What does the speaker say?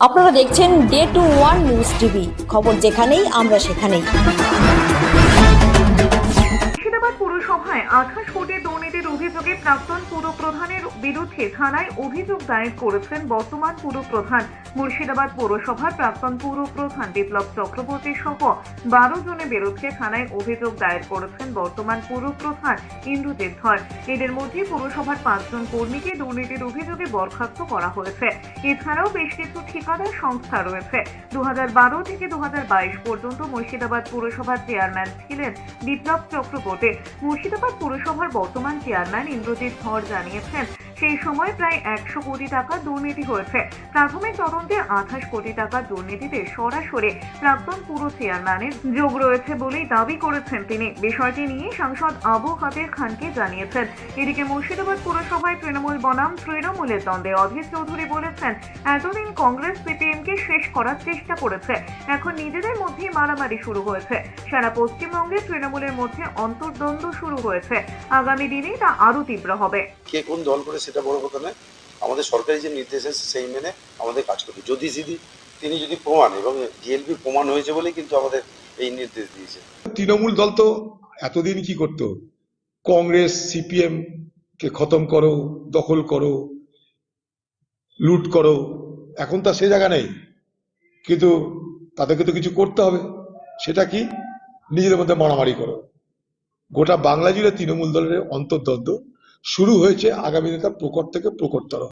আপনারা দেখছেন day two one news TV খবর যেখানেই আমরা সেখানেই। মুর্শিদাবাদ পুরসভায় আঠাশ কোটি প্রাক্তন পুর প্রধানের বিরুদ্ধে থানায় অভিযোগ দায়ের করেছেন বর্তমান পুর প্রধান মুর্শিদাবাদ পৌরসভার প্রাক্তন পুর প্রধান বিপ্লব চক্রবর্তী সহ বারো জনের বিরুদ্ধে থানায় অভিযোগ দায়ের করেছেন বর্তমান পুর প্রধান ইন্দ্রজিৎ ধর। এদের মধ্যে পুরসভার পাঁচজন কর্মীকে দুর্নীতির অভিযোগে বরখাস্ত করা হয়েছে। এছাড়াও বেশ কিছু ঠিকাদার সংস্থা রয়েছে। দু হাজার বারো থেকে দু হাজার বাইশ পর্যন্ত মুর্শিদাবাদ পুরসভার চেয়ারম্যান ছিলেন বিপ্লব চক্রবর্তী। মুর্শিদাবাদ পুরসভার বর্তমান চেয়ারম্যান ইন্দ্রজিৎ ধর জানিয়েছেন। সেই সময় প্রায় একশো কোটি টাকা দুর্নীতি হয়েছে। প্রাথমিক তদন্তে আঠাশ কোটি টাকা দুর্নীতিতে সরাসরি প্রাক্তন পুর চেয়ারম্যানের যোগ রয়েছে বলেই দাবি করেছেন তিনি। বিষয়টি নিয়ে সাংসদ আবু হাতের খানকে জানিয়েছেন। এদিকে মুর্শিদাবাদ পুরসভায় তৃণমূল বনাম তৃণমূলের দ্বন্দ্বে অধীর চৌধুরী বলেছেন, এতদিন কংগ্রেস সিপিএমকে শেষ করার চেষ্টা করেছে। এখন নিজেদের মধ্যেই মারামারি শুরু হয়েছে। সারা পশ্চিমবঙ্গে তৃণমূলের মধ্যে অন্তর্দ্বন্দ্ব শুরু হয়েছে। আগামী দিনে তা আরও তীব্র হবে। কে কোন দল করে সেটা বড় কথা নয়। আমাদের সরকারি যে নির্দেশ আছে, সেই মেনে আমাদের কাজ করতে যদি সিদি তিনি যদি প্রমাণ, এবং ডিএলপি প্রমাণ হয়েছে বলেই কিন্তু আমাদের এই নির্দেশ দিয়েছে। তৃণমূল দল তো এতদিন কি করত? কংগ্রেস, সিপিএম কে খতম করো, দখল করো, লুট করো, এখন তো সে জায়গা নেই। কিন্তু তাদেরকে তো কিছু করতে হবে। সেটা কি? নিজেদের মধ্যে মারামারি করো। গোটা বাংলা জুড়ে তৃণমূল দলের অন্তর্দ্বন্দ্ব শুরু হয়েছে আগামী দিনে তার প্রকট থেকে প্রকটতর।